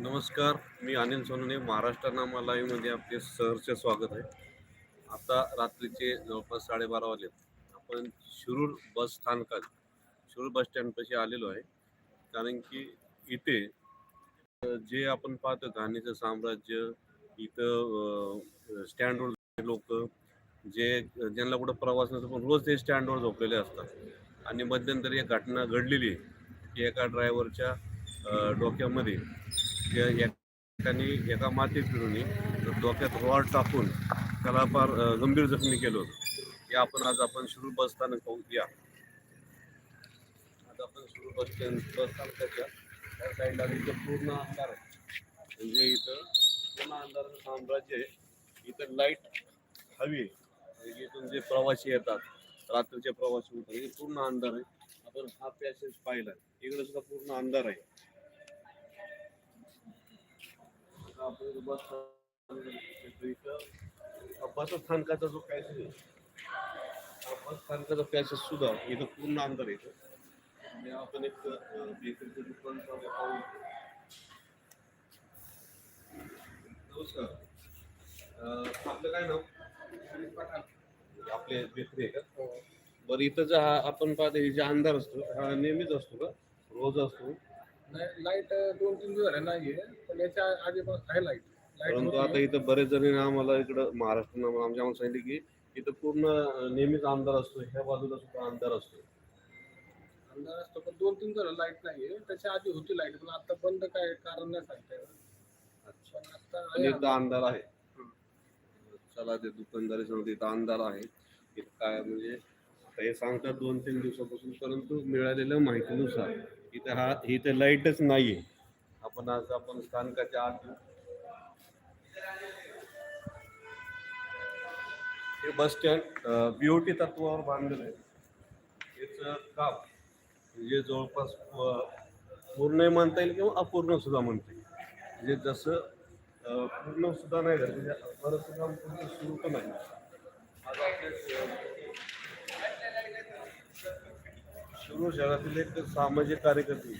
नमस्कार मी अनिल सोनवणे महाराष्ट्र नामा लाईव्हमध्ये आपले सहर्ष स्वागत आहे. आता रात्रीचे जवळपास साडेबारा वाजले. आपण शिरूर बस स्थानकात शिरूर बस स्टँडपाशी आलेलो आहे. कारण की इथे जे आपण पाहतो घाणीचं साम्राज्य इथं स्टँडवर लोक जे ज्यांना कुठं प्रवास नसतो पण रोज ते स्टँडवर झोपलेले असतात. आणि मध्यंतरी एक घटना घडलेली आहे. की एका ड्रायव्हरच्या डोक्यामध्ये. त्या या एका माती फिरूनी डोक्यात रॉड टाकून त्याला फार गंभीर जखमी केलं होतं. हे आपण आज आपण सुरू बस स्थानक पाहू या. आज आपण सुरू बस स्टँड बस स्थानकाच्या त्या साईडला इथं पूर्ण अंधार आहे. म्हणजे इथं पूर्ण अंधाराचं साम्राज्य आहे. इथं लाइट हवी आहे. इथून जे प्रवासी येतात रात्रीचे प्रवासी होतात हे पूर्ण अंधार आहे. आपण हा पॅसेज पाहिला. इकडे सुद्धा पूर्ण अंधार आहे. आपण बस बस स्थानकाचा जो पॅसेज आहे हा बस स्थानकाचा पॅसेज सुद्धा इथं पूर्ण अंतर येतो आपण एक बेकरीचं दुकान पाहू नमस्कार आपलं काय नाव? आपले बेकरी आहे का बरं इथं जे आपण पाहतो हे जे अंधार असतो हा नेहमीच असतो का? रोज असतो. नाही लाइट दोन तीन दिवस झाले नाहीये पण याच्या आधीपासून आहे लाइट परंतु आता इथं बरेच जणांनी आम्हाला इकडं महाराष्ट्र आमच्या आम्हाला सांगितलं की इथं पूर्ण नेहमीच अंधार असतो ह्या बाजूला सुद्धा अंधार असतो. अंधार असतो पण दोन तीन दिवस लाइट नाहीये. त्याच्या आधी होती लाइट पण आता बंद काय कारण नाही सांगता येणार. अच्छा. पण आता आणि आहे. आहे चला ते दुकानदारी सांगते इथं अंधार आहे. इथं काय म्हणजे आता हे सांगतात दोन तीन दिवसापासून परंतु मिळालेल्या माहितीनुसार इथं हा इथं लाईटच नाहीये. आपण आज आपण स्थानकाच्या आत हे बस स्टँड बीओटी तत्वावर बांधलेलं आहे. याचं काम म्हणजे जवळपास पूर्ण म्हणता येईल किंवा अपूर्ण सुद्धा म्हणता येईल. म्हणजे जसं पूर्ण सुद्धा नाही झालं म्हणजे बरंच काम पूर्ण सुरू पण नाही आज शहरातील एक सामाजिक कार्यकर्ते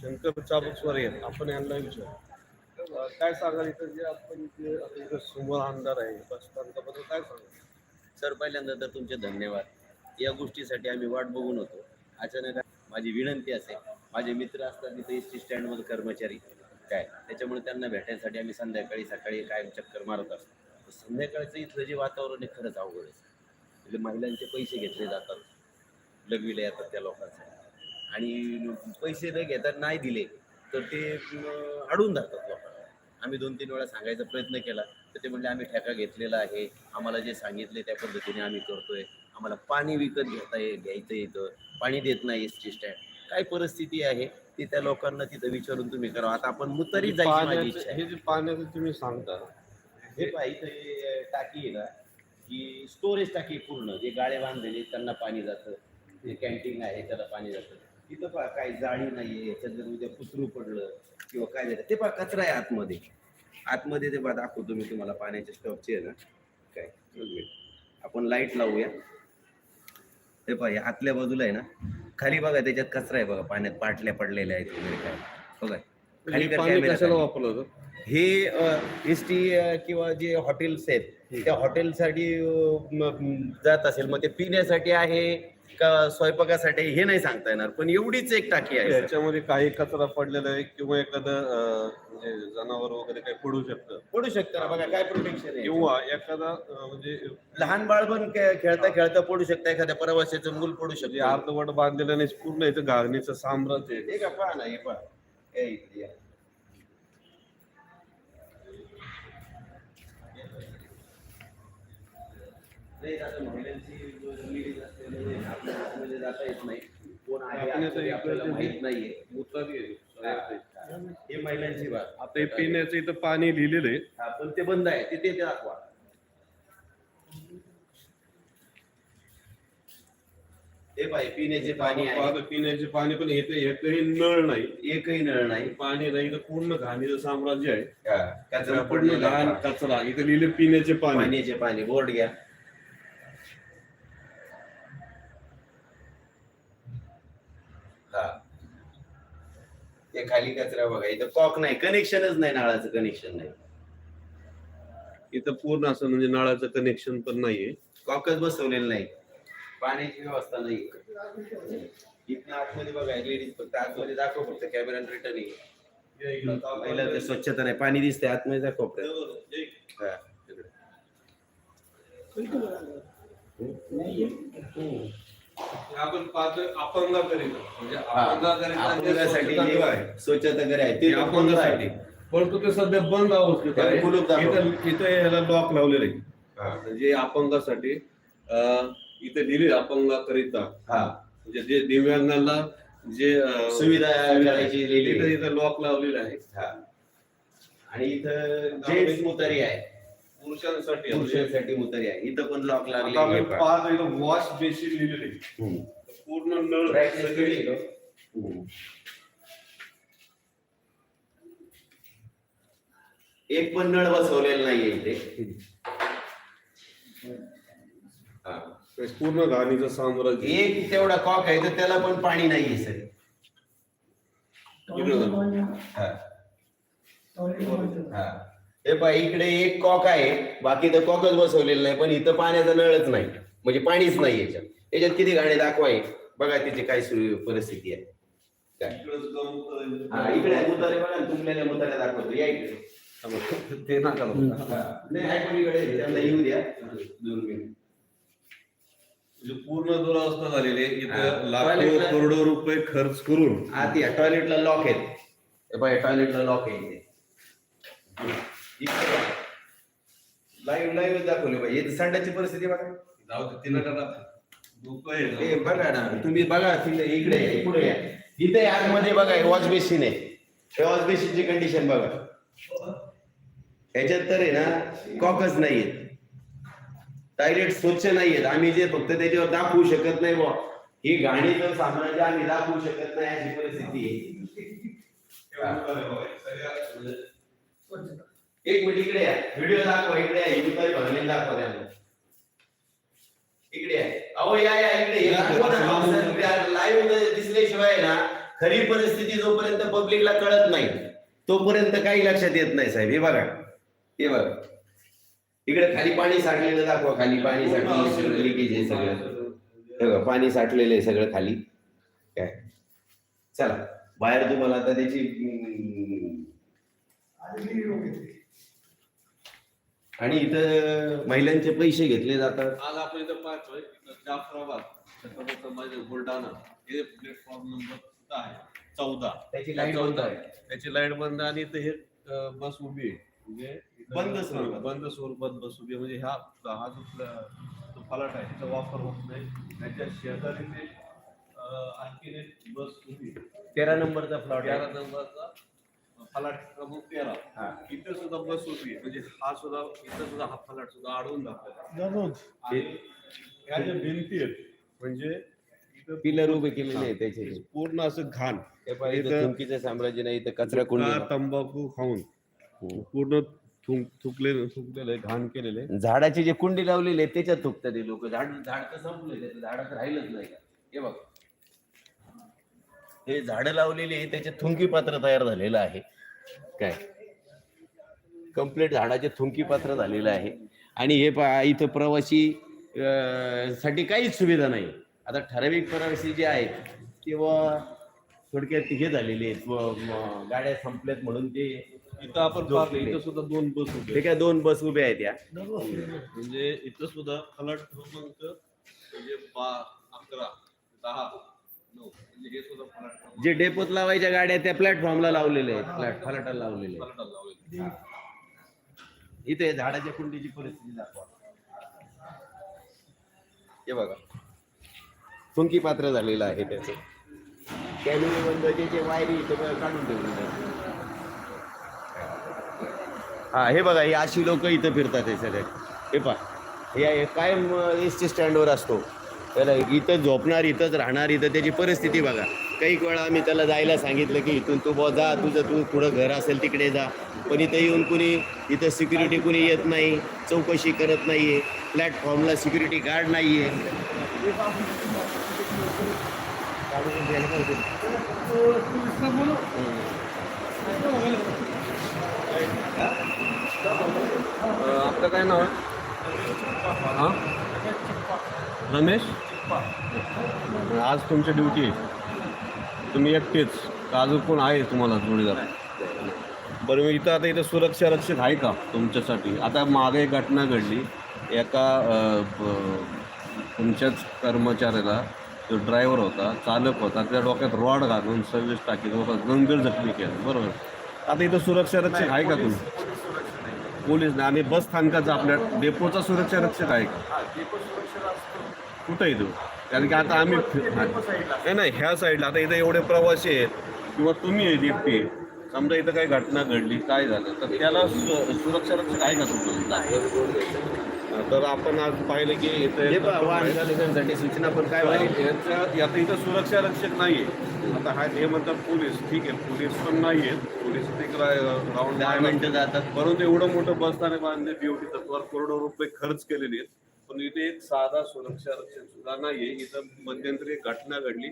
शंकर चाबुकस्वार आहेत. आपण यांना विचार. काय सांगाल इथं? जे आपण इथे आता इथं समोर आहे बस स्थानकाबद्दल काय सांगाल? सर पहिल्यांदा तर तुमचे धन्यवाद. या गोष्टीसाठी आम्ही वाट बघून होतो. अचानक माझी विनंती असेल माझे मित्र असतात तिथे एस टी स्टँडमध्ये कर्मचारी काय? त्याच्यामुळे त्यांना भेटायसाठी आम्ही संध्याकाळी सकाळी कायम चक्कर मारत असतो. संध्याकाळचं इथलं जे वातावरण आहे खरंच अवघड आहे. म्हणजे महिलांचे पैसे घेतले जातात. लघवीला येतात त्या लोकांसाठी. आणि पैसे न घेता नाही दिले तर ते अं, अडवून धरतात लोकांना. आम्ही दोन तीन वेळा सांगायचा प्रयत्न केला तर ते म्हणले आम्ही ठेका घेतलेला आहे. आम्हाला जे सांगितले त्या पद्धतीने आम्ही करतोय. आम्हाला पाणी विकत घेता ये घ्यायचं येतं पाणी देत नाही एस टी स्टँड. काय परिस्थिती आहे ती त्या लोकांना तिथं विचारून तुम्ही करा. आता आपण मुतरी जायची हे जे पाण्याचं तुम्ही सांगता हे पहा इथं हे टाकी आहे ना की स्टोरेज टाकी पूर्ण. जे गाळे बांधलेले त्यांना पाणी जातं. कॅन्टीन आहे त्याला पाणी जातं तिथं पहा काही जाळी नाहीये याच्यात जर उद्या कुसरू पडलं किंवा काय झालं ते पहा कचरा आहे आतमध्ये. आतमध्ये ते पहा दाखवतो मी तुम्हाला पाण्याच्या स्टॉकचे आहे ना काय. आपण लाइट लावूया. हे पहा हे आतल्या बाजूला आहे ना खाली बघा त्याच्यात कचरा आहे बघा पाण्यात पाटल्या पडलेल्या आहेत वगैरे काय. बघा खाली हे. वापरलं हे एस टी किंवा जे हॉटेल्स आहेत त्या हॉटेलसाठी जात असेल मग ते पिण्यासाठी आहे का स्वयंपाकासाठी हे नाही सांगता येणार पण एवढीच एक टाकी आहे. याच्यामध्ये काही कचरा पडलेला आहे किंवा एखादं म्हणजे जनावर वगैरे काही पडू शकतं. पडू शकतं ना बघा काय प्रोटेक्शन आहे? किंवा एखादा म्हणजे लहान बाळ पण खे- खेळता खेळता पडू शकतं एखाद्या प्रवाशाचं मूल पडू जे शकतं अर्धवट बांधलेलं नाही पूर्ण इथं घागणीचं साम्राज्य आहे. हे का पहा ना हे पहा. हे या. नाही आता महिलांची जो ladies असलेली आहे, आपल्याला आतमध्ये जाता येत नाही. कोण आहे आपण आतमध्ये इथं आपल्याला इकडे माहीत नाहीये. मुतारी आहे. हे. महिलांची आता हे पिण्याचं इथं पाणी लिहिलेलं आहे. पण ते बंद आहे. तिथे ते दाखवा. हे पाहिजे पिण्याचे पाणी आहे. पिण्याचे पाणी पण येतं एकही नळ नाही. एकही नळ नाही. पाणी नाही इथं पूर्ण घाणीचं साम्राज्य आहे. कचरा घाण आहे. कचरा. इथं लिहिले पिण्याचे पाणी. पाण्याचे पाणी. बोर्ड घ्या. ते खाली कचरा बघा इथं कॉक नाही कनेक्शनच नाही नळाचं कनेक्शन नाही. इथं पूर्ण असं म्हणजे नळाचं कनेक्शन पण नाहीये. कॉकच बसवलेलं नाही. पाण्याची व्यवस्था नाही इथं आतमध्ये बघा लेडीज फक्त आतमध्ये दाखव फक्त कॅमेरा रिटर्न पहिला ते स्वच्छता नाही पाणी दिसते आतमध्ये दाखव कोपऱ्यात. आपण पाहतोय अपंगाकरिता. म्हणजे अपंगाकरिता जे अपंगासाठी स्वच्छतागृह आहे, जे ते अपंगासाठी परंतु ते सध्या बंद अवस्थेत आहे. दाखव. इथं इथं याला लॉक लावलेलं आहे. हा. म्हणजे अपंगासाठी अं, इथे दिले अपंगाकरिता. हा. म्हणजे जे दिव्यांगांना जे अं, सुविधा करायची आहे. इथं लॉक लावलेलं आहे. हा. आणि इथं जेंट्स मुतारी आहे. पुरुषांसाठी आहे. पुरुषांसाठी मुतारी आहे. इथं पण लॉक लागले इथं वॉश बेसिन लिहिलेलं पूर्ण नळ सगळे एक पण नळ बसवलेला नाहीये इथे. हा. पूर्ण घाणीचं साम्राज्य एक तेवढा कॉक आहे तर त्याला पण पाणी नाहीये सर. हा. हा. पहा इकडे एक कॉक आहे. बाकी तर कॉकच बसवलेलं नाही पण इथं पाण्याचा नळच नाही. म्हणजे पाणीच नाही याच्यात. याच्यात किती गाणे दाखवाय बघा तिची काय सु- परिस्थिती आहे. काय? हा इकडे आहे, मुतारे बघा मुताऱ्या दाखवतो. या इकडे. ते नका लावू. हा. नाही आहे कोणीकडे त्यांना येऊ द्या. दोन मिनिट. म्हणजे पूर्ण दुरावस्था झालेली आहे. इथं लाखो करोडो रुपये खर्च करून. आत या टॉयलेटला लॉक आहेत. हे पाय टॉयलेटला लॉक आहे लाईव्ह लाईव्ह दाखवले पाहिजे इथे संडाची परिस्थिती बघा. जाऊ दे तिला हे. बघा ना तुम्ही बघा तिथे इकडे पुढे या इथे आतमध्ये बघा वॉश बेसिन आहे. हे वॉश बेसिनची कंडिशन बघा. ह्याच्यात तर आहे ना कॉकच नाहीयेत. टॉयलेट स्वच्छ नाहीयेत. आम्ही जे फक्त त्याच्यावर दाखवू शकत नाही बुवा. ही गाणीचं साम्राज्य आम्ही दाखवू शकत नाही अशी परिस्थिती आहे. एक मिनिट इकडे या. व्हिडिओ दाखवा इकडे या. युवताई भरलेली दाखवा त्यांना इकडे आहे अहो या या इकडे लाईव्ह दिसल्याशिवाय ना खरी परिस्थिती जोपर्यंत पब्लिकला कळत नाही तोपर्यंत काही लक्षात येत नाही साहेब. हे बघा. हे बघा. इकडे खाली पाणी साठलेलं दाखवा. खाली पाणी साठलेलं सगळं लिकेज आहे सगळं. हे बघा पाणी साठलेलं आहे सगळं खाली. काय? चला. बाहेर तुम्हाला आता त्याची आणि इथं महिलांचे पैसे घेतले जातात. आज आपण इथं पाहतोय इथं जाफराबाद छत्रपती संभाजी बुलढाणा हे प्लॅटफॉर्म नंबर कुठं आहे? चौदा. त्याची लाइट बंद आहे. त्याची लाइट बंद आणि इथं हे अं, बस उभी आहे. म्हणजे इथं- बंद स्वरूपात. बंद स्वरूपात बस उभी आहे. म्हणजे ह्या हा जो प्ल- जो फलाट आहे त्याचा वापर होत नाही. त्याच्या शेजारी ते अं, आणखीन एक बस उभी आहे. तेरा नंबरचा प्लॉट तेरा नंबरचा फलाट क्रमांक तेरा हा. इथे सुद्धा बस आहे म्हणजे हा सुद्धा इथं सुद्धा हा फलाट सुद्धा अडवून दाखवला आणि ह्या ज्या भिंती आहेत म्हणजे इथं पिलर उभे केलेले आहे त्याचे पूर्ण असं घाण. हे पहा, इथं इथं- थुंकीचं साम्राज्य नाही इथं कचरा गुटखा, कुंडी तंबाखू खाऊन पूर्ण थुंक थुकलेलं थुकलेलं आहे, घाण केलेलं. आहे झाडाची जे कुंडी लावलेली आहे त्याच्यात थुकतात ते लोक. झाड झाड तर संपले त्याचं झाडात राहिलंच नाही. हे बघ. हे झाडं लावलेली आहे त्याचे थुंकी पात्र तयार झालेलं आहे. काय? कंप्लीट झाडाचे थुंकी पात्र झालेलं आहे. आणि हे पहा इथं प्रवासी साठी काहीच सुविधा नाही. आता ठराविक प्रवासी जे आहेत किंवा थोडक्यात हे झालेले आहेत. गाड्या संपल्यात म्हणून ते इथं आपण पाहतो. इथं सुद्धा दोन बस उभे ते. काय दोन बस उभ्या आहेत या? म्हणजे इथं सुद्धा फलाट क्रमांक म्हणजे बा अकरा दहा जे डेपोत लावायच्या गाड्या त्या प्लॅटफॉर्मला लावलेल्या आहेत. प्लॅट फलाटाला लावलेल्या आहेत. लावलेले. इथे झाडाच्या कुंडीची परिस्थिती दाखवा. हे बघा. थुंकी पात्र झालेलं आहे त्याचं. कॅमेरे त्याचे वायरी काढून ठेवलेले. हा हे बघा हे अशी लोक इथं फिरतात हे सगळे. हे पहा. आहे, कायम एस टी स्टँडवर असतो. त्याला इथं झोपणार इथंच राहणार इथं त्याची परिस्थिती बघा. काही वेळा आम्ही त्याला जायला सांगितलं की इथून तू बुवा जा तुझं तू पुढं घर असेल तिकडे जा. पण इथं येऊन कुणी इथं सिक्युरिटी कुणी येत नाही चौकशी करत नाही आहे प्लॅटफॉर्मला सिक्युरिटी गार्ड नाही आहे आपलं काय नाव? हां? रमेश? आज तुमची ड्युटी आहे. तुम्ही एकटेच. अजून कोण आहे तुम्हाला जोडीदार? बरं मी इथं आता इथं सुरक्षा रक्षक आहे का तुमच्यासाठी? आता मागे एक घटना घडली. एका तुमच्याच कर्मचाऱ्याला जो ड्रायव्हर होता चालक होता त्या डोक्यात रॉड घालून सर्व्हिस टाकी गंभीर जखमी केलं. बरोबर? आता इथं सुरक्षा रक्षक आहे का तुम्ही? पोलीस नाही आणि बस स्थानकाचा आपल्या डेपोचा सुरक्षा रक्षक आहे. का कुठं आहे तो? कारण की आता आम्ही हा. नाही नाही ह्या साईडला आता इथं एवढे प्रवासी आहेत. किंवा तुम्ही आहे एकटी. समजा इथं काही घटना घडली काय झालं तर त्याला सुरक्षा रक्षक आहे का तुमचं? तर आपण आज पाहिलं की इथं सूचना पण काय आता इथं सुरक्षा रक्षक नाही आहे आता हा हे म्हणतात पोलीस ठीक आहे पोलीस पण नाही आहेत पोलीस एक राऊंड दहा मिनिटं जातात. परंतु एवढं मोठं बसस्थानक बांधले बीओटी तत्वावर करोडो रुपये खर्च केलेले आहेत. पण इथे एक साधा सुरक्षा रक्षक सुद्धा नाहीये. इथं मध्यंतरी एक घटना घडली.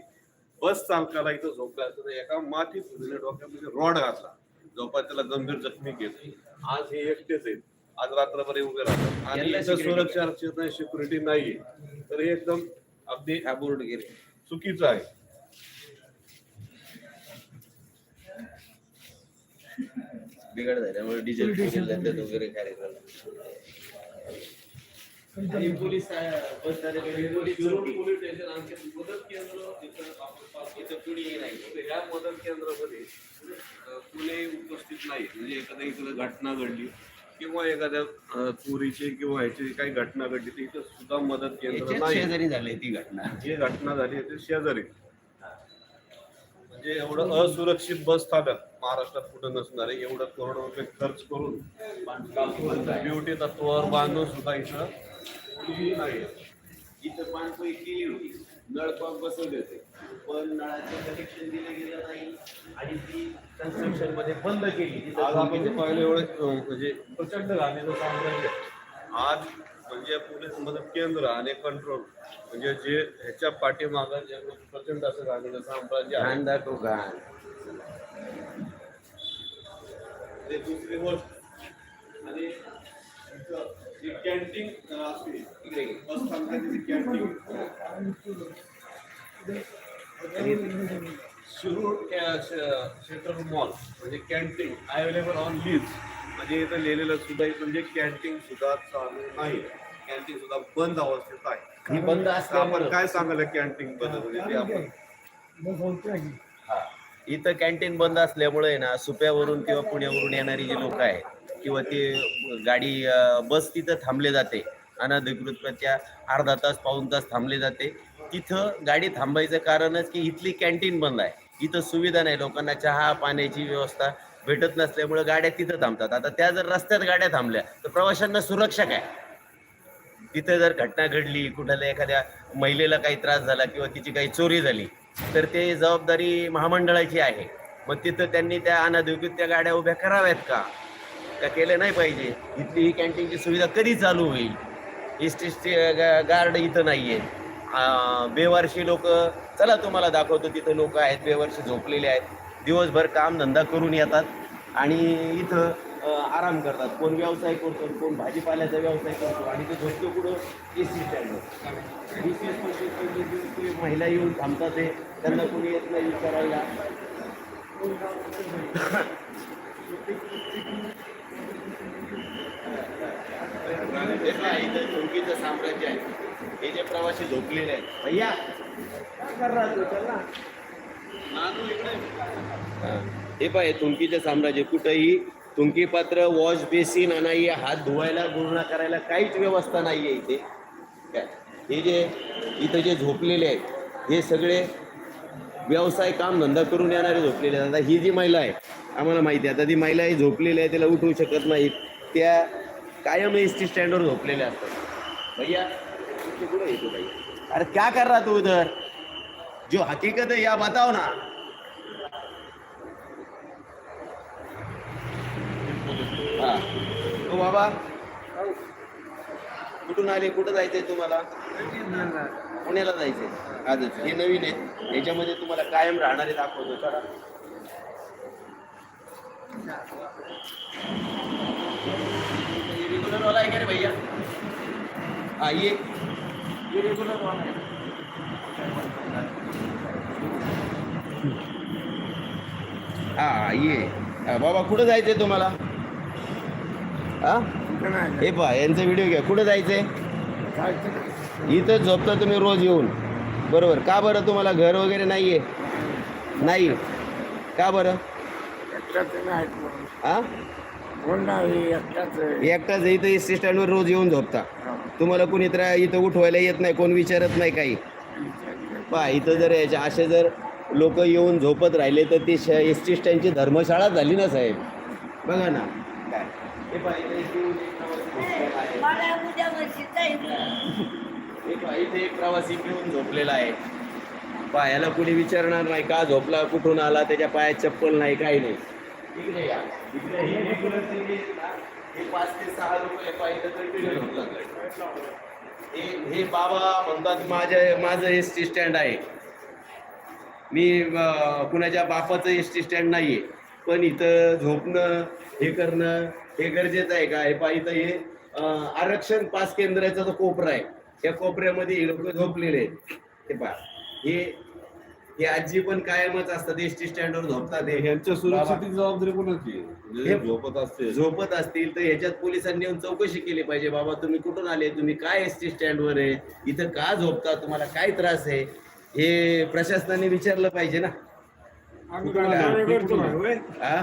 बस चालकाला इथं झोपला असताना एका माती फुटलेल्या डोक्यामध्ये रॉड घातला. जवळपास त्याला गंभीर जखमी केलं. आज हे एकटेच आहेत. आज रात्रभर उभे राहतात. आणि इथं सुरक्षा रक्षक नाही सिक्युरिटी नाहीये. तर हे एकदम अगदी हा बोर्ड गेले. चुकीचं आहे. बिघड झाल्यामुळे डिझेल डिझेल जातात वगैरे कार्यक्रम. पोलीस पोलीस स्टेशन आमचे मदत केंद्र नाही. या मदत केंद्रामध्ये कुणी उपस्थित नाही. म्हणजे एखाद्या इकडे घटना घडली किंवा एखाद्या चोरीची किंवा ह्याची काही घटना घडली तर इथं सुद्धा मदत केंद्र नाही. शेजारी झाली ती घटना. जी घटना झाली ते शेजारी. म्हणजे एवढं असुरक्षित बस स्थानक महाराष्ट्रात कुठं नसणार आहे एवढं करोड रुपये खर्च करून ब्युटी तत्वावर बांधून सुद्धा इथं कुणीही नाही इथं पाणपोई केली होती. नळ पंप बसवले होते. पण नळाचं कनेक्शन दिलं गेलं नाही. आणि ती कन्स्ट्रक्शनमध्ये बंद केली. आज आपण पाहिलं एवढे म्हणजे प्रचंड घाणीचं साम्राज्य. आज म्हणजे पोलीस मदत केंद्र आणि कंट्रोल म्हणजे जे ह्याच्या पाठीमागं जे प्रचंड असं घाणीचं साम्राज्य आहे घाण दाखव घाण आणि दुसरी गोष्ट आणि इथं जी कॅन्टीन असते इकडे. बस स्थानकाची जी कॅन्टीन शिरूर सेंट्रल मॉल म्हणजे कॅन्टीन अवेलेबल ऑन लीज म्हणजे इथं लिहिलेलं सुद्धा म्हणजे कॅन्टीन सुद्धा चालू नाही. कॅन्टीन सुद्धा बंद अवस्थेत आहे. ही बंद आपण काय सांगायला कॅन्टीन बंद ते आपण हा. इथं कॅन्टीन बंद असल्यामुळे ना सुप्यावरून किंवा पुण्यावरून येणारी जी लोक आहेत किंवा ते गाडी बस तिथं थांबले जाते. अनधिकृतच्या अर्धा तास पाऊन तास थांबले जाते. तिथं गाडी थांबायचं कारणच की इथली कॅन्टीन बंद आहे. इथं सुविधा नाही. लोकांना चहा पाण्याची व्यवस्था भेटत नसल्यामुळे गाड्या तिथं थांबतात. आता त्या जर रस्त्यात गाड्या थांबल्या तर प्रवाशांना सुरक्षा काय? तिथे जर घटना घडली कुठल्या एखाद्या महिलेला काही त्रास झाला किंवा तिची काही चोरी झाली तर ते जबाबदारी महामंडळाची आहे. मग तिथं त्यांनी त्या अनाधिकृत त्या गाड्या उभ्या कराव्यात का? का केलं नाही पाहिजे? इथली ही कॅन्टीनची सुविधा कधी चालू होईल? इस्ट इस्ट गार्ड इथं नाही आहे बेवारशी लोक चला तुम्हाला दाखवतो तिथं लोक आहेत बेवारशी झोपलेले आहेत. दिवसभर काम धंदा करून येतात आणि इथं आराम करतात. कोण व्यवसाय करतो कोण भाजीपाल्याचा व्यवसाय करतो आणि ते झोपतो कुठं? ए सी स्टँडवर वीस वीस पंचवीस पंचवीस दिवस ते महिला येऊन थांबतात ते. त्यांना कोणी येत नाही झोपीचं साम्राज्य आहे हे जे प्रवासी झोपलेले आहेत. भैया काय कर रहा तू? चल ना. हे. पाय तुमकीचे साम्राज्य कुठंही तुमकी पात्र वॉश बेसिन नाही हात धुवायला गुरुणा करायला काहीच व्यवस्था नाहीये इथे. काय? हे जे इथं जे झोपलेले आहेत हे सगळे व्यवसाय काम धंदा करून येणारे झोपलेले आहेत. आता ही जी महिला आहे आम्हाला माहिती आहे आता ती महिला ही झोपलेली आहे तिला उठवू शकत नाहीत. त्या कायम एस टी स्टँडवर झोपलेल्या असतात. भैया कुठं येतो भैया अरे क्या कर रहा तू उधर? जो हकीकत है या बताओ ना हा. तो बाबा. कुठून आले? कुठं जायचंय तुम्हाला? पुण्याला जायचंय. आजच. हे नवीन आहेत. याच्यामध्ये तुम्हाला कायम राहणारे दाखवतो. चला. रेगुलर वाला आहे का रे भैया हा ये. रेगुलर वाला आहे हां ये. बाबा कुठं जायचं आहे तुम्हाला? हां? हे पहा यांचा व्हिडिओ घ्या. कुठं जायचं आहे इथं झोपता तुम्ही रोज येऊन. बरोबर. का बरं तुम्हाला घर वगैरे नाही आहे नाही का बरं? हा? एकटाच इथं एस टी स्टँडवर रोज येऊन झोपता. तुम्हाला कुणी इथं उठवायला येत नाही कोण विचारत नाही काही. पहा इथं जर याच्या असे जर लोक येऊन झोपत राहिले तर ती एस टी स्टँडची धर्मशाळा झाली ना साहेब? बघा ना. काय हे एक प्रवासी झोपलेला आहे. झोपलेला आहे. पायाला कुणी विचारणार नाही का झोपला कुठून आला त्याच्या पायात चप्पल नाही काही नाही. इकडे या. इकडे हे पाच ते सहा हे बाबा म्हणतात माझ्या माझं एस टी स्टँड आहे. मी कुणाच्या बापाचं एस टी स्टँड नाहीये. पण इथं झोपणं हे करणं हे गरजेचं आहे का? हे पहा इथं हे आरक्षण पास केंद्राचा जो कोपरा आहे. त्या कोपऱ्यामध्ये हे लोक झोपलेले आहेत. हे पहा हे हे आजी पण कायमच असतात एस टी स्टँडवर झोपतात. हे ह्यांच्या सुरक्षेची जबाबदारी कोणाची? आहे? म्हणजे झोपत असते झोपत असतील तर ह्याच्यात पोलिसांनी येऊन चौकशी केली पाहिजे. बाबा तुम्ही कुठून आले? तुम्ही काय एस टी स्टँडवर आहे? इथं का झोपता? तुम्हाला काय त्रास आहे? हे प्रशासनाने विचारलं पाहिजे ना. हा?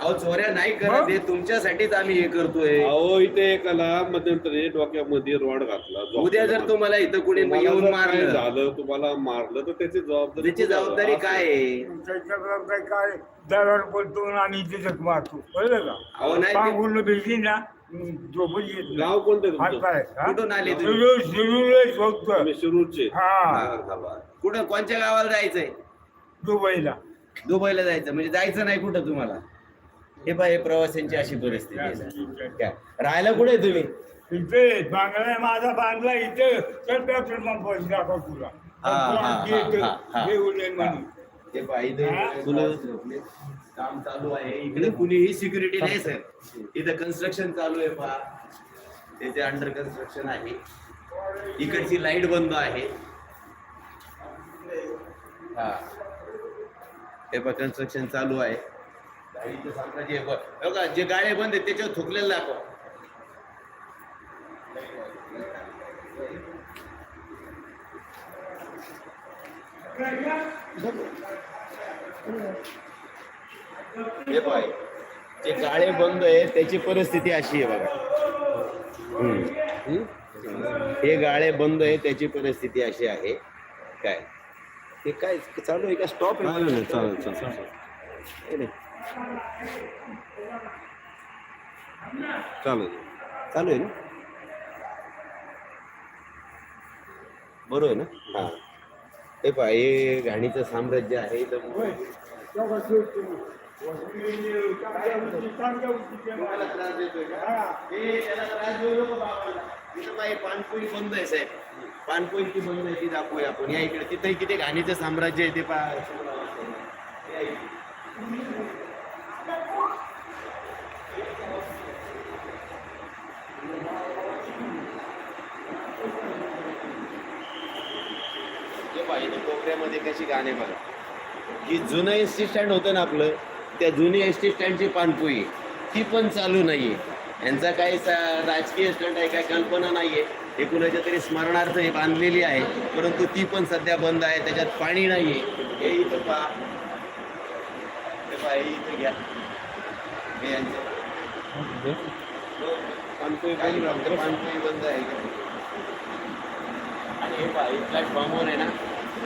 अहो चोऱ्या नाही करत हे. तुमच्यासाठीच आम्ही हे करतोय. अहो इथे एकाला मध्यंतरी डोक्यामध्ये रॉड घातला. उद्या जर तुम्हाला इथं कुणी तुम्हाला येऊन जर मारलं. झालं तुम्हाला मारलं तर त्याची जबाबदारी त्याची जबाबदारी काय आहे? काय दरड बोलतो आणि तिथं मारतो. कळलं का? अहो नाही ते- पांघरून ना नाही. गाव कोणतं तुमचं हा? कुठून आले तुम्ही? शिरूरचे हा कुठं कोणत्या गावाला जायचंय दुबईला दुबईला जायचं म्हणजे जायचं नाही कुठं तुम्हाला हे पहा हे प्रवाशांची अशी परिस्थिती आहे सर. काय राहायला कुठे आहे तुम्ही इथे बांगला आहे माझा बांगला इथे तर पेट्रोल पंप दाखव तुला हा, हा, हा, हा, हा. येऊ नये म्हणून हे पहा इथे हा? तुला काम चालू आहे. इकडे कुणीही सिक्युरिटी नाही सर इथं कन्स्ट्रक्शन चालू आहे पहा. त्याचे अंडर कन्स्ट्रक्शन आहे. इकडची लाइट बंद आहे. हा. हे बघ कन्स्ट्रक्शन चालू आहे. गाडीचं बघा जे गाड्या बंद आहेत त्याच्यावर थुकलेलं दाखव. हे पाय जे गाळे बंद आहे त्याची परिस्थिती अशी आहे बघा. हे गाळे बंद आहे त्याची परिस्थिती अशी आहे. काय? हे काय चालू आहे का? स्टॉप चालेल चालेल चालेल. चालेल. चालू आहे ना? बरोबर आहे ना? हा. हे पहा हे घाणीचं साम्राज्य आहे. इथं तुम्हाला त्रास त्याला त्रास देऊ बाई बंद आहे साहेब पानपोई ती बंद आहे ती दाखवूया आपण या इकडे तिथे किती घाणीचं साम्राज्य आहे ते पा कोपऱ्यामध्ये कशी गाणे बघा. की जुनं एस स्टँड होतं ना आपलं त्या जुनी एस टी स्टँडची पानपोई ती पण चालू नाहीये. यांचा काही सा- राजकीय स्टँड आहे काय कल्पना नाहीये. हे कुणाच्या तरी स्मरणार्थ हे बांधलेली आहे परंतु ती पण सध्या बंद आहे त्याच्यात पाणी नाहीये. हे इथं पहा. हे पहा हे इथं घ्या. हे यांचं. राहते, पानपोई बंद आहे. आणि हे पहा हे प्लॅटफॉर्मवर आहे ना.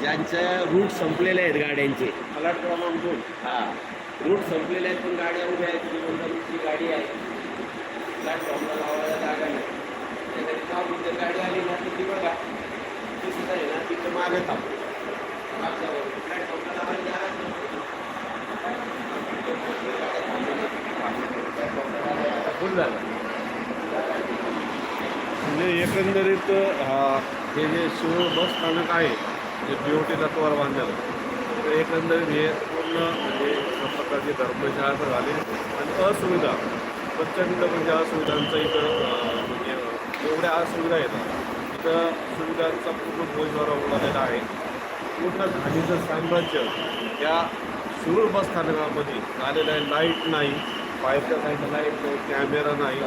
ज्यांच्या रूट संपलेले आहेत गाड्यांचे. मला क्रमांक हा. रूट संपलेले आहेत पण गाड्या उभ्या आहेत ती कोणत्या रूटची गाडी आहे. प्लॅटफॉर्मला लावायला जागा नाही. त्यासाठी का जर गाडी आली ना ती बघा. ती सुद्धा आहे ना तिथं मागे थांबते. मागच्या प्लॅटफॉर्मला लावायला आता फुल झालं म्हणजे एकंदरीत हे जे शिव बस स्थानक आहे जे बी ओ टी तत्वावर बांधलेलं तर एकंदरीत हे पूर्ण म्हणजे प्रकारचे प्रकारची धर्मशाळा तर झाली आणि असुविधा. प्रचंड म्हणजे असुविधांचं इथं म्हणजे एवढ्या असुविधा येतात. इथं सुविधांचा पूर्ण बोजवारा उडालेला आहे. पूर्ण घाणीचं साम्राज्य या सुरूळ बस स्थानकामध्ये आलेलं आहे. लाइट नाही. बाहेरच्या साईडला लाइट नाही. कॅमेरा नाही.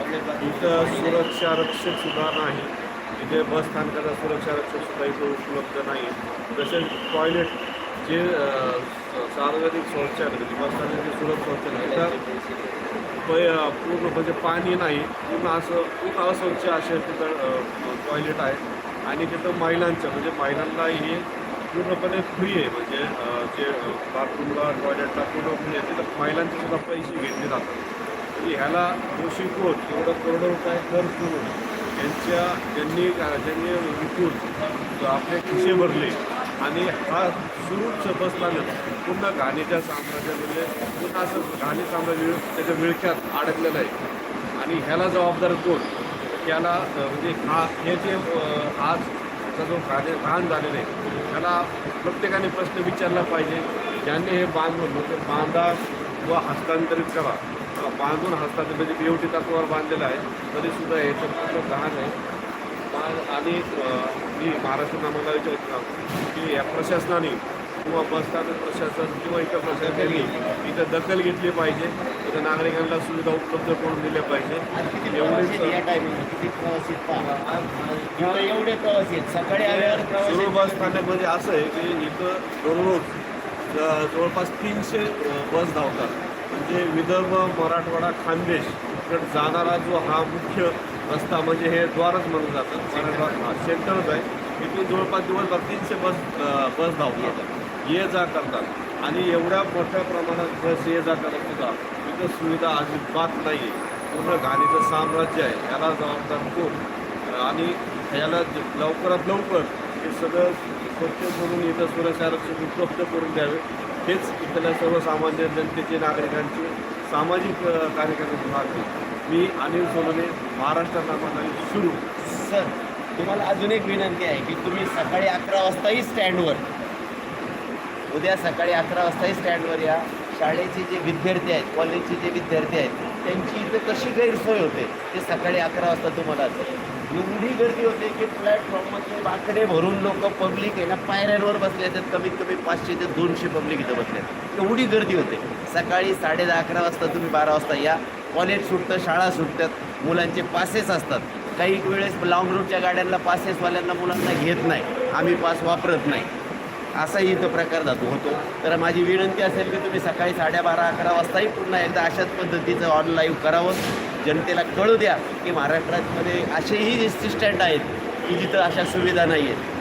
इथं सुरक्षा रक्षक सुद्धा नाही. इथे बस स्थानकाचा सुरक्षा रक्षक सुद्धा इथं उपलब्ध नाही. तसेच टॉयलेट जे सार्वजनिक शौचालय म्हणजे बस सुलभ शौचालय पै पूर्ण म्हणजे पाणी नाही पूर्ण असं पूर्ण अस्वच्छ असे तिथं टॉयलेट आहे. आणि तिथं महिलांचं म्हणजे महिलांना हे पूर्णपणे फ्री आहे म्हणजे जे बाथरूमला टॉयलेटला पूर्ण फ्री आहे तिथं महिलांचे सुद्धा पैसे घेतले जातात. की ह्याला दोषी कोण? एवढं करोडो रुपये खर्च करून यांच्या ज्यांनी ज्यांनी विकून आपले खिसे भरले आणि हा सुरूच बसताना पूर्ण घाणीच्या साम्राज्यामध्ये पूर्ण असं घाणी साम्राज्य त्याच्या विळख्यात अडकलेलं आहे. आणि ह्याला जबाबदार कोण? त्याला म्हणजे हा हे जे आजचा जो घाणे घाण झालेलं आहे त्याला प्रत्येकाने प्रश्न विचारला पाहिजे. ज्यांनी हे बांधून म्हणजे बांधा व हस्तांतरित करा. बांधून हस्तांतरित म्हणजे बेवटी तत्वावर बांधलेलं आहे तरीसुद्धा याचं पूर्ण घाण आहे. आणि मी महाराष्ट्र नामाला विचारतो की या प्रशासनाने किंवा बसस्थानक प्रशासन किंवा इतर प्रशासनाने इथं दखल घेतली पाहिजे. इथं नागरिकांना सुविधा उपलब्ध करून दिल्या पाहिजे. एवढे प्रवासी सकाळी. बस स्थानकमध्ये असं आहे की इथं दररोज ज- जवळपास तीनशे बस धावतात. म्हणजे विदर्भ मराठवाडा खानदेश इकडे जाणारा जो हा मुख्य रस्ता म्हणजे हे द्वारच म्हणून जातं. मराठवाडा सेंटरच आहे. इथून जवळपास दिवसभर तीनशे बस बस बस धावतात. ये जा करतात. आणि एवढ्या मोठ्या प्रमाणात बस ये जा करत सुद्धा इथं सुविधा अजिबात नाही आहे पूर्ण घाणीचं साम्राज्य आहे. याला जबाबदार कोण? आणि याला लवकरात लवकर हे सगळं स्वच्छ करून इथं सुरक्षा रक्षक उपलब्ध करून द्यावे. हेच इथल्या सर्वसामान्य जनतेचे नागरिकांचे सामाजिक कार्यक्रम मागणी मी अनिल सोनवणे महाराष्ट्र सुरू. सर तुम्हाला अजून एक विनंती आहे की तुम्ही सकाळी अकरा वाजताही स्टँडवर उद्या सकाळी अकरा वाजताही स्टँडवर या. शाळेचे जे विद्यार्थी आहेत कॉलेजचे जे विद्यार्थी आहेत त्यांची इथं कशी गैरसोय होते ते सकाळी अकरा वाजता तुम्हाला असेल एवढी गर्दी होते की प्लॅटफॉर्ममध्ये बाकडे भरून लोक पब्लिक आहे ना पायऱ्यांवर बसले आहेत कमीत कमी पाचशे ते दोनशे पब्लिक इथं बसले आहेत एवढी गर्दी होते. सकाळी साडे दहा अकरा वाजता तुम्ही बारा वाजता या. कॉलेज सुटतं शाळा सुटतात. मुलांचे पासेस असतात. काही वेळेस लाँग रूटच्या गाड्यांना पासेसवाल्यांना मुलांना घेत नाही. आम्ही पास वापरत नाही. असाही इथं प्रकार जातो होतो. तर माझी विनंती असेल की तुम्ही सकाळी साडेबारा अकरा वाजताही पुन्हा एकदा अशाच पद्धतीचं ऑन लाईव्ह करावं. जनतेला कळू द्या की महाराष्ट्रामध्ये असेही एस टी स्टँड आहेत की जिथं अशा सुविधा नाही आहेत